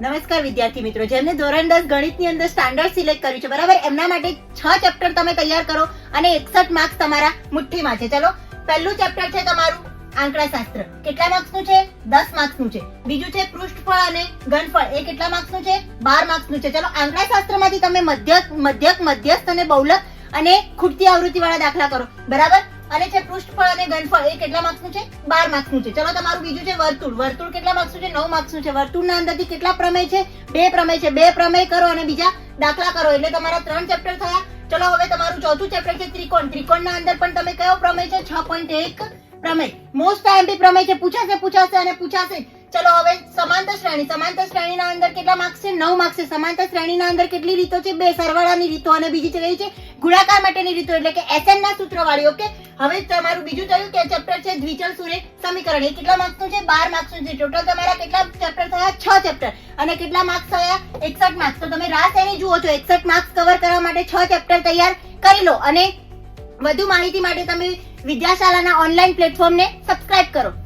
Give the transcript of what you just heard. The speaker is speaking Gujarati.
નમસ્કાર વિદ્યાર્થી મિત્રો, જેમને ધોરણ દસ ગણિતની અંદર સ્ટાન્ડર્ડ સિલેક્ટ કર્યું છે, બરાબર? એમના માટે છ ચેપ્ટર તમે તૈયાર કરો અને એકસઠ માર્ક્સ તમારા મુઠ્ઠીમાં છે. ચલો, પહેલું ચેપ્ટર છે તમારું આંકડાશાસ્ત્ર. કેટલા માર્ક્સનું છે? દસ માર્ક્સનું છે. બીજું છે પૃષ્ઠફળ અને ઘનફળ. એ કેટલા માર્ક્સનું છે? બાર માર્ક્સનું છે. ચલો, આંકડાશાસ્ત્રમાંથી તમે મધ્યક મધ્યક, મધ્યસ્થ અને બહુલક અને ખૂટતી આવૃત્તિ વાળા દાખલા કરો. બરાબર? અને છે, પૃષ્ઠફળ અને ઘનફળ, એ કેટલા માર્ક્સનું છે? બાર માર્ક્સનું છે. ચલો, તમારું બીજું છે, વર્તુળ. વર્તુળ કેટલા માર્ક્સનું છે? નવ માર્ક્સનું છે. વર્તુળના અંદરથી કેટલા પ્રમેય છે? બે પ્રમેય છે. બે પ્રમેય કરો અને બીજા દાખલા કરો. એટલે તમારા ત્રણ ચેપ્ટર થયા. ચલો, હવે તમારું ચોથું ચેપ્ટર છે, ત્રિકોણ. ત્રિકોણના અંદર પણ તમે કયો પ્રમેય છે? છ પોઈન્ટ એક પ્રમેય. મોસ્ટ આઈએમપી પ્રમેય છે. પૂછાશે પૂછાશે અને પૂછાશે. ચલો હવે સમાંતર શ્રેણી, સમાંતર શ્રેણીના અંદર કેટલા માર્ક્સ છે? નવ માર્ક્સ છે. સમાંતર શ્રેણીના અંદર કેટલી રીતો છે? બે સરવાળાની રીતો અને બીજી કઈ છે, ગુણાકાર માટેની રીતો. એટલે કે એસએન ના સૂત્રવાળી ઓકે હવે તમારું બીજું થયું કે ચેપ્ટર છે દ્વિચલ સુરેખ સમીકરણ. એ કેટલા માર્ક્સનું છે? બાર માર્ક્સનું છે. ટોટલ તમારા કેટલા ચેપ્ટર થયા? છ ચેપ્ટર અને કેટલા માર્ક્સ થયા? એકસઠ માર્ક્સ તો તમે રાહ શેની જુઓ છો? એકસઠ માર્ક્સ કવર કરવા માટે છ ચેપ્ટર તૈયાર કરી લો. અને વધુ માહિતી માટે તમે વિદ્યાશાળાના ઓનલાઈન પ્લેટફોર્મને સબસ્ક્રાઇબ કરો.